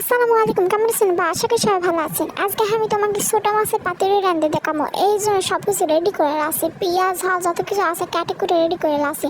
আসসালামু আলাইকুম, কেমন আছেন? বা আশা করি সবাই ভালো আছেন। আজকে আমি তোমাকে ছোট মাছের পাতুরি রান্ধে দেখাবো। এই জন্য সব কিছু রেডি করে আছে পেঁয়াজ, ঝাল, যত কিছু আছে কাটে কুটে রেডি করে আছে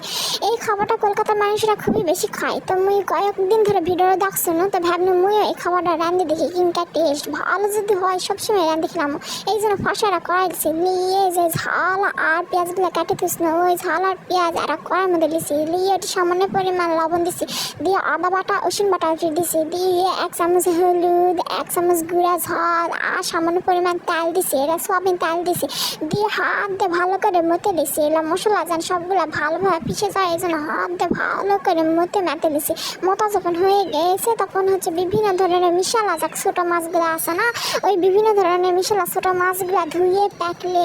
এই খাবারটা কলকাতার মানুষরা খুবই বেশি খায়। তো মুই কয়েকদিন ধরে ভিডিও দেখছ না? তো ভাবলাম মুইও এই খাবারটা রান্ধে দেখি কিনকা টেস্ট ভালো যদি হয়, সবসময় রান্ধে খেলাম। এই জন্য ফসারা করাই দিছি নিয়ে যে ঝাল আর পেঁয়াজগুলো কাটে দিস না, ওই ঝাল আর পেঁয়াজ আর কড়ার মধ্যে দিছি নিয়ে একটু সামান্য পরিমাণ লবণ দিছি দিয়ে আদা বাটা, রসুন বাটা দিছি দিয়ে এক চামচ হলুদ, এক চামচ গুঁড়া ঝাল, আর সামান্য পরিমাণ তেল দিছি। এটা সোয়াবিন তেল দিছি। দিয়ে হাত দিয়ে ভালো করে মতে দিছি। এলা মশলা যান সবগুলো ভালোভাবে পিষে যায় এই জন্য হাত দিয়ে ভালো করে মতে মেতে দিছি। মোটা যখন হয়ে গেছে, তখন হচ্ছে বিভিন্ন ধরনের মিশালা, যাক ছোটো মাছগুলো আছে না, ওই বিভিন্ন ধরনের মিশালা, ছোটো মাছগুলো ধুয়ে প্যাকলে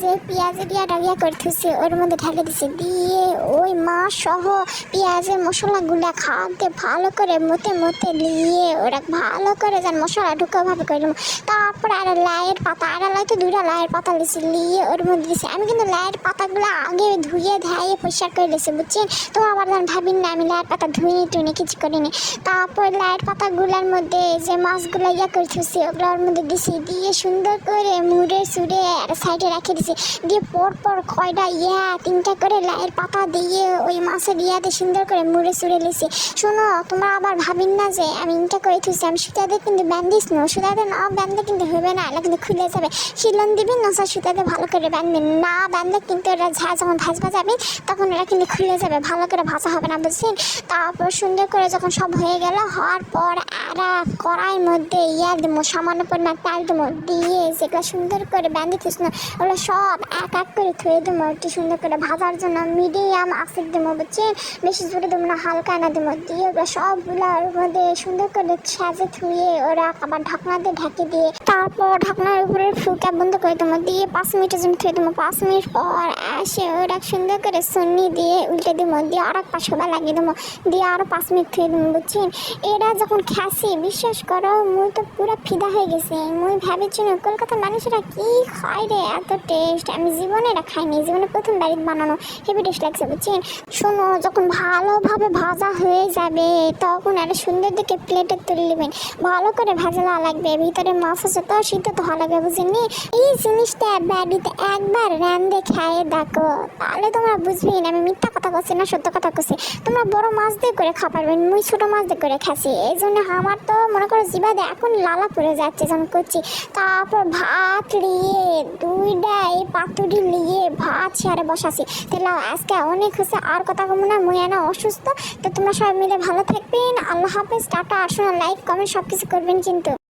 যে পেঁয়াজ দিয়ে ইয়া করে থুছি ওর মধ্যে ঢেলে দিছি। দিয়ে ওই মাছ সহ পেঁয়াজের মশলাগুলো খাওয়াতে ভালো করে মতে মতে নিয়ে ওরা ভালো করে যেন মশলা ঢুকে ভাবে করে নেব। তারপরে আর লাইয়ের পাতা, আর লাইতে দুইটা লাইয়ের পাতা লিছি লিয়ে ওর মধ্যে দিছি আমি কিন্তু লাইয়ের পাতাগুলো আগে ধুয়ে ধাইয়ে পরিষ্কার করে দিছি বুঝছেন তো যেন ভাবিন না, আমি লাইয়ের পাতা ধুইনি, টুইনি, কিছু করিনি। তারপর লাইয়ের পাতাগুলোর মধ্যে যে মাছগুলো ইয়া করে থুছি ওগুলোর মধ্যে দিছি, দিয়ে সুন্দর করে মুড়ে সুড়ে আর সাইডে রেখে দিছি। দিয়ে পর পর কয়টা ইয়া তিনটা করে লাইয়ের পাতা দিয়ে ওই মাছের ইয়াতে সুন্দর করে মুড়ে সুড়ে লিছি শোনো, তোমরা আবার ভাবিন না যে আমি ইনটা করে থুইছি, আমি সুতাতে কিন্তু ব্যান্ডিস নো সুতাতে না ব্যান্ডে কিন্তু হবে না এটা কিন্তু খুলে যাবে। শিলন দিবি না স্যার, সুতাতে ভালো করে ব্যান্ডবেন না। ব্যান্ডে কিন্তু এটা ঝা, যখন ভাজবা যাবে, তখন এটা কিন্তু খুলে যাবে, ভালো করে ভাজা হবে না বুঝছেন তারপর সুন্দর করে যখন সব হয়ে গেল, হওয়ার পর আর কড়াইয়ের মধ্যে ইয়া দেবো সামান্য পরিমাণ তেল দেবো, দিয়ে যেগুলো সুন্দর করে ব্যান্ডে থুস না, ওগুলো সব এক এক করে থুয়ে দেবো, একটু সুন্দর করে ভাজার জন্য মিডিয়াম আঁচে দেবো বুঝছেন বেশি জোরে দেবো না, হালকা না দেবো, দিয়ে ওগুলো সবগুলোর মধ্যে সুন্দর করে সাজে থুয়ে ওরা আবার ঢাকনা দিয়ে ঢেকে দিয়ে তারপর ঢাকনার উপরে ফুকা বন্ধ করে দেবো, দিয়ে পাঁচ মিনিটের জন্য থুয়ে দেবো। পাঁচ মিনিট পর এসে ওরা সুন্দর করে সন্নি দিয়ে উল্টে দেবো, দিয়ে আর পাশ সবাই লাগিয়ে দেবো। দিয়ে আরও পাঁচ মিনিট থুয়ে দেবো, বুঝছেন? এরা যখন খাসি, বিশ্বাস করো, মুই তো পুরো ফিদা হয়ে গেছে। মুই ভেবেছি কলকাতার মানুষেরা কি খায় রে? এত টেস্ট আমি জীবনে এটা খাইনি, জীবনে প্রথম বাড়িতে বানানো। হেভি টেস্ট লাগছে, বুঝছেন? শোনো, যখন ভালোভাবে ভাজা হয়ে যাবে, তখন একটা সুন্দর দিকে প্লেটে তুলে নেবেন। ভালো করে ভাজা লাগবে, ভিতরে মাছ আছে তো, সিদ্ধ তো ভালো লাগবে বুঝিনি এই জিনিসটা বাড়িতে একবার রান্ধে খাইয়ে দেখো। তাহলে তোমরা বুঝবি না, আমি মিথ্যা কথা করছি না, সত্য কথা করছি তোমরা বড় মাছ দিয়ে করে খাওয়া পারবেন মুই ছোট মাছ দিয়ে করে খাচ্ছি এই জন্য আমার তো মনে করো জিবাদে এখন লালা পড়ে যাচ্ছে যখন করছি তারপর ভাত নিয়ে দুইটা এই পাতুরি নিয়ে ভাত শেয়ারে বসাছি তাহলে আজকে অনেক হয়েছে, আর কথা কমো না, মুই না অসুস্থ। তো তোমরা সবাই মিলে ভালো থাকবেন, আল্লাহ হাফেজ, টাটা। আর শোনো লাইক কমেন্ট সব কিছু করবেন কিন্তু।